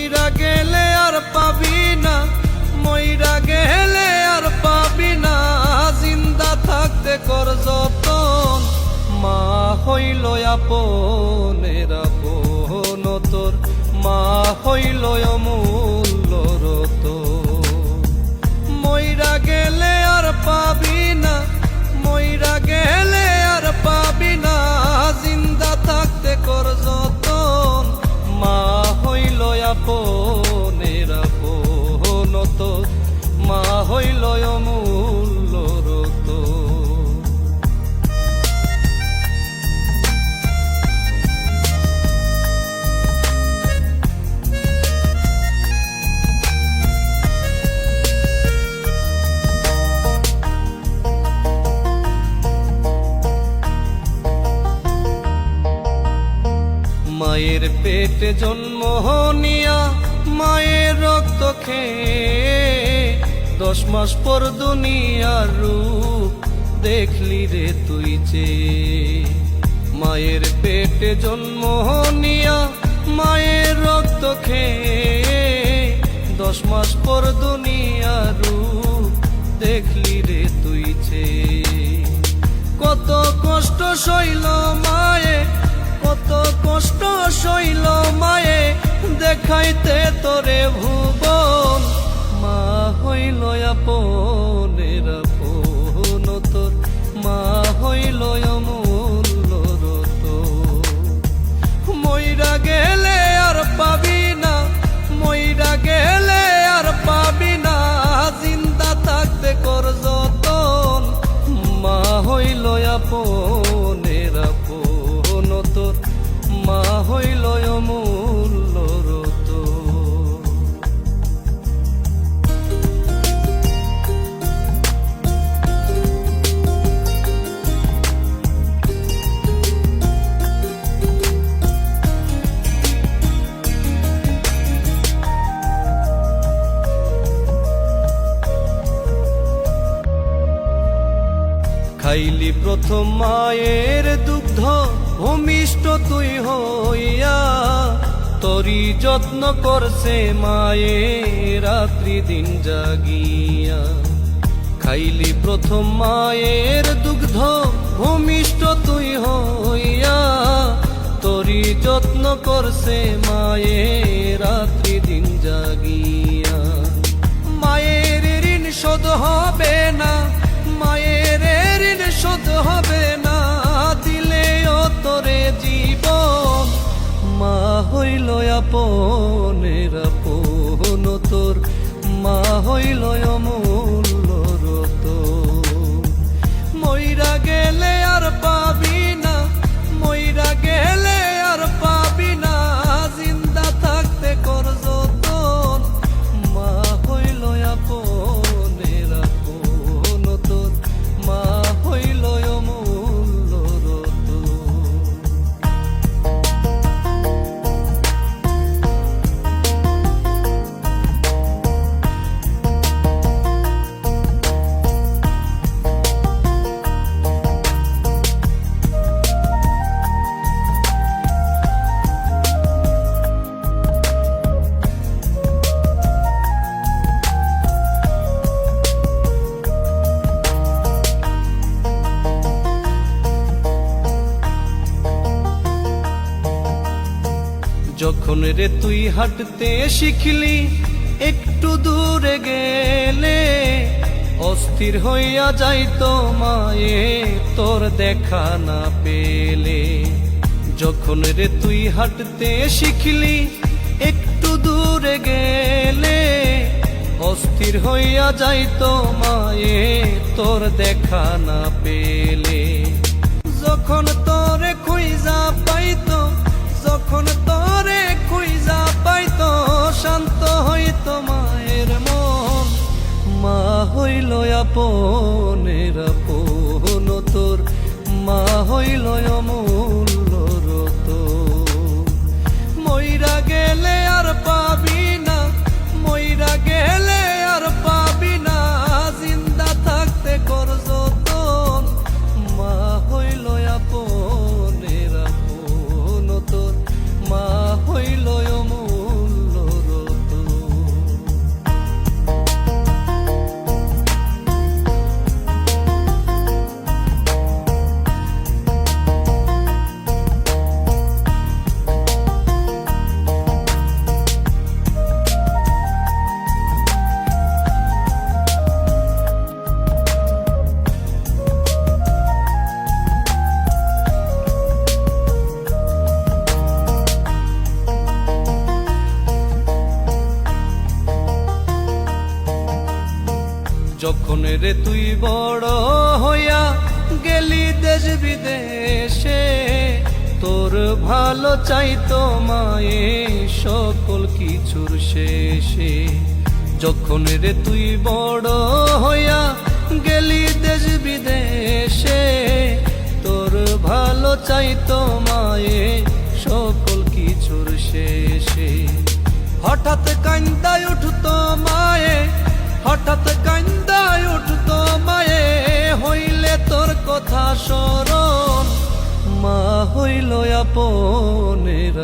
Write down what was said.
মইরা গেলে আর পাবি না গেলে আর পাবি না। জিন্দা থাকতে কর যতন, মা হইল আপনের আপন তোর। মা হইল মায়ের পেটে জন্ম নিয়া মায়ের রক্ত খেয়ে দশ মাস পর দুনিয়ার রূপ দেখলি রে তুই যে। মায়ের পেটে জন্ম নিয়া মায়ের রক্ত খেয়ে দশ মাস পর দুনিয়ার রূপ দেখলি রে তুই যে। কত কষ্ট সইল মায়ে কত সইল মায়ে দেখাইতে তোরে ভুবন। মা হইল আপন। খাইলি প্রথম মায়ের দুগ্ধ, ভূমিষ্ঠ তুই হইয়া। তরি যত্ন করছে মায়ে, রাত্রি দিন জাগিয়া। খাইলি প্রথম মায়ের দুগ্ধ, ভূমিষ্ঠ তুই হইয়া। তরি যত্ন করছে মায়ে, রাত্রি দিন জাগিয়া। মায়ের ঋণ শোধ হবে না। শোধ হবে না দিলে ও তোরে জীব মা হইল আপনের আপন তোর। মা হইল যখন রে তুই হাঁটতে শিখলি, একটু দূরে গেলে অস্থির হইয়া যাইতো মায়ে তোর দেখা না পেলে। যখন রে তুই হাঁটতে শিখলি, একটু দূরে গেলে অস্থির হইয়া যাইতো মায়ে তোর দেখা না পেলে। যখন তোরে খুইজা পাইতো, যখন তোরে খুইজা পাইতো শান্ত হইত মায়ের মন। মা হইল আপনের আপন তোর। মা হইল অমূল্য যখন রে তুই বড় হইয়া গেলি দেশ বিদেশে, তোর ভালো চাইতো মায়ে সকল কিছুর শেষে। যখন রে তুই বড় হইয়া গেলি দেশ বিদেশে, তোর ভালো চাইতো মায়ে সকল কিছুর শেষে। হঠাৎ কান্দায় উঠতো মায়ে, হঠাৎ কান্দায় হইল আপনের